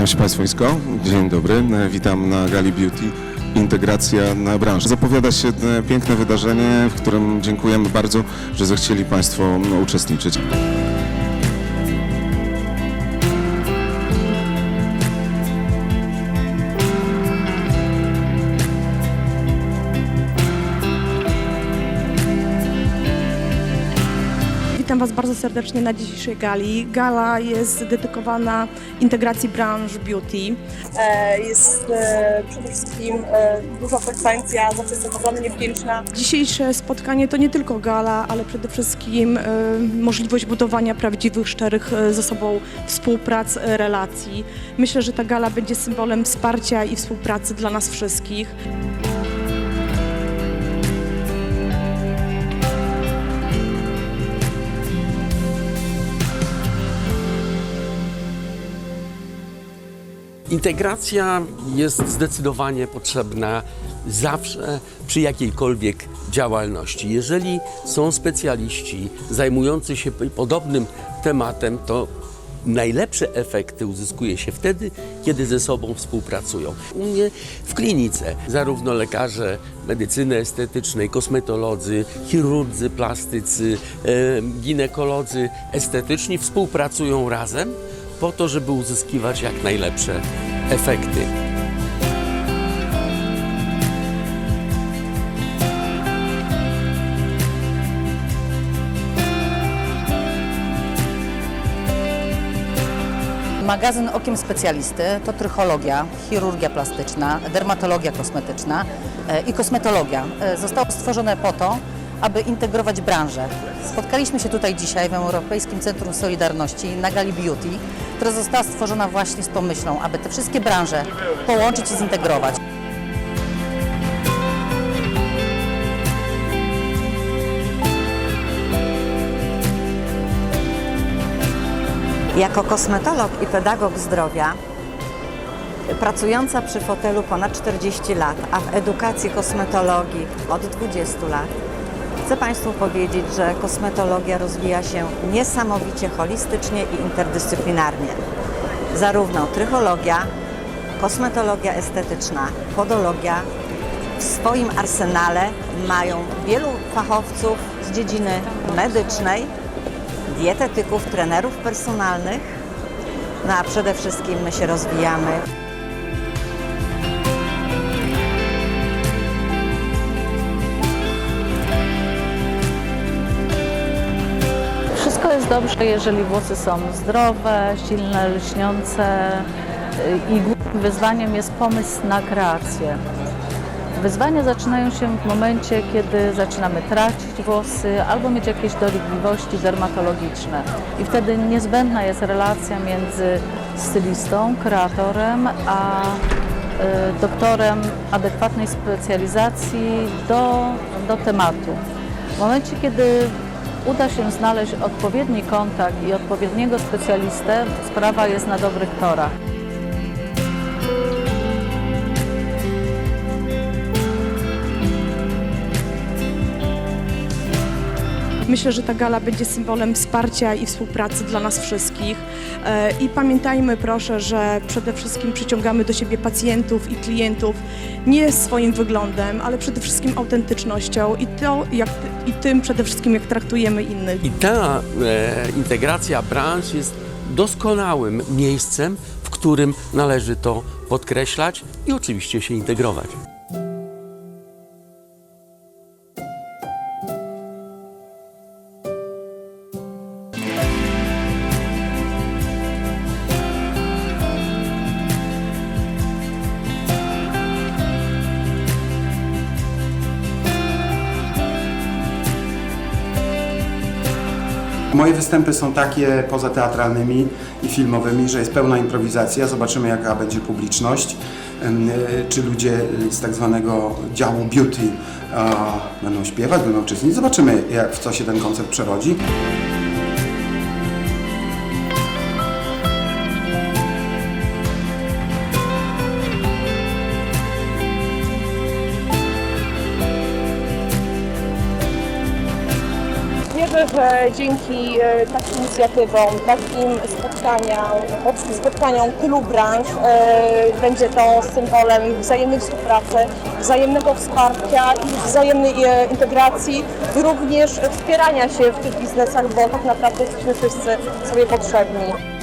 Kłaniam się Państwo. Dzień dobry. Witam na Gali Beauty. Integracja na branży. Zapowiada się piękne wydarzenie, w którym dziękujemy bardzo, że zechcieli Państwo uczestniczyć. Witam Was bardzo serdecznie na dzisiejszej gali. Gala jest dedykowana integracji branż beauty. E, Jest e, przede wszystkim e, duża frekwencja, zawsze jest ogromnie piękna. Dzisiejsze spotkanie to nie tylko gala, ale przede wszystkim możliwość budowania prawdziwych, szczerych ze sobą współprac, relacji. Myślę, że ta gala będzie symbolem wsparcia i współpracy dla nas wszystkich. Integracja jest zdecydowanie potrzebna zawsze przy jakiejkolwiek działalności. Jeżeli są specjaliści zajmujący się podobnym tematem, to najlepsze efekty uzyskuje się wtedy, kiedy ze sobą współpracują. U mnie w klinice zarówno lekarze medycyny estetycznej, kosmetolodzy, chirurdzy plastycy, e, ginekolodzy estetyczni współpracują razem po to, żeby uzyskiwać jak najlepsze efekty. Magazyn Okiem Specjalisty to trychologia, chirurgia plastyczna, dermatologia kosmetyczna e, i kosmetologia. E, Zostało stworzone po to, aby integrować branżę. Spotkaliśmy się tutaj dzisiaj w Europejskim Centrum Solidarności na Gali Beauty, która została stworzona właśnie z tą myślą, aby te wszystkie branże połączyć i zintegrować. Jako kosmetolog i pedagog zdrowia, pracująca przy fotelu ponad 40 lat, a w edukacji kosmetologii od 20 lat, chcę Państwu powiedzieć, że kosmetologia rozwija się niesamowicie holistycznie i interdyscyplinarnie. Zarówno trychologia, kosmetologia estetyczna, podologia w swoim arsenale mają wielu fachowców z dziedziny medycznej, dietetyków, trenerów personalnych, no a przede wszystkim my się rozwijamy. Dobrze, jeżeli włosy są zdrowe, silne, lśniące y, i głównym wyzwaniem jest pomysł na kreację. Wyzwania zaczynają się w momencie, kiedy zaczynamy tracić włosy albo mieć jakieś dolegliwości dermatologiczne. I wtedy niezbędna jest relacja między stylistą, kreatorem, a y, doktorem adekwatnej specjalizacji do, do tematu. W momencie, kiedy uda się znaleźć odpowiedni kontakt i odpowiedniego specjalistę, sprawa jest na dobrych torach. Myślę, że ta gala będzie symbolem wsparcia i współpracy dla nas wszystkich. E, I pamiętajmy proszę, że przede wszystkim przyciągamy do siebie pacjentów i klientów nie swoim wyglądem, ale przede wszystkim autentycznością i, to, jak, i tym przede wszystkim, jak traktujemy innych. I ta e, integracja branż jest doskonałym miejscem, w którym należy to podkreślać i oczywiście się integrować. Moje występy są takie poza teatralnymi i filmowymi, że jest pełna improwizacja. Zobaczymy jaka będzie publiczność. E, Czy ludzie z tak zwanego działu beauty będą śpiewać, będą uczestniczyć. Zobaczymy jak, w co się ten koncert przerodzi. Że dzięki e, takim inicjatywom, takim spotkaniom, spotkaniom tylu branż e, będzie to symbolem wzajemnej współpracy, wzajemnego wsparcia i wzajemnej e, integracji, również wspierania się w tych biznesach, bo tak naprawdę jesteśmy wszyscy sobie potrzebni.